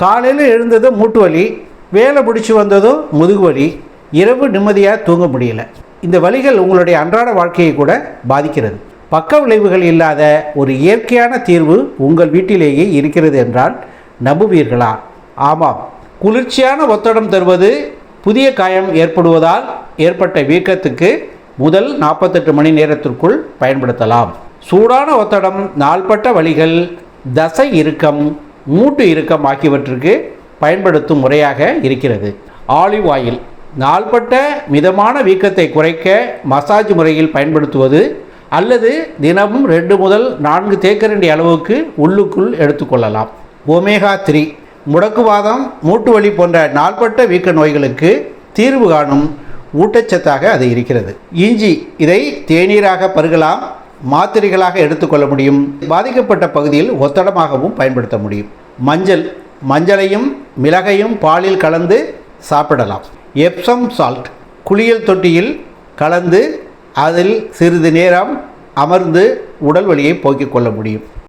காலையில் எழுந்ததும் மூட்டு வலி வேலை பிடிச்சி வந்ததும் முதுகு வலி இரவு நிம்மதியாக தூங்க முடியல. இந்த வலிகள் உங்களுடைய அன்றாட வாழ்க்கையை கூட பாதிக்கிறது. பக்க விளைவுகள் இல்லாத ஒரு இயற்கையான தீர்வு உங்கள் வீட்டிலேயே இருக்கிறது என்றால் நம்புவீர்களா? ஆமாம். குளிர்ச்சியான ஒத்தடம் தருவது புதிய காயம் ஏற்படுவதால் ஏற்பட்ட வீக்கத்துக்கு முதல் நாற்பத்தெட்டு மணி நேரத்திற்குள் பயன்படுத்தலாம். சூடான ஒத்தடம் நாள்பட்ட வலிகள் தசை இறுக்கம் மூட்டு இறுக்கம் ஆகியவற்றுக்கு பயன்படுத்தும் முறையாக இருக்கிறது. ஆலிவ் ஆயில் நாள்பட்ட மிதமான வீக்கத்தை குறைக்க மசாஜ் முறையில் பயன்படுத்துவது அல்லது தினமும் ரெண்டு முதல் நான்கு தேக்கரண்டி அளவுக்கு உள்ளுக்குள் எடுத்துக்கொள்ளலாம் ஒமேகா த்ரீ முடக்குவாதம் மூட்டு வலி போன்ற நாள்பட்ட வீக்க நோய்களுக்கு தீர்வு காணும் ஊட்டச்சத்தாக அது இருக்கிறது. இஞ்சி இதை தேநீராக பருகலாம். மாத்திரைகளாக எடுத்துக்கொள்ள முடியும். பாதிக்கப்பட்ட பகுதியில் ஒத்தடமாகவும் பயன்படுத்த முடியும். மஞ்சள் மஞ்சளையும் மிளகையும் பாலில் கலந்து சாப்பிடலாம். எப்சம் சால்ட் குளியல் தொட்டியில் கலந்து அதில் சிறிது நேரம் அமர்ந்து உடல் வலியை போக்கிக் கொள்ள முடியும்.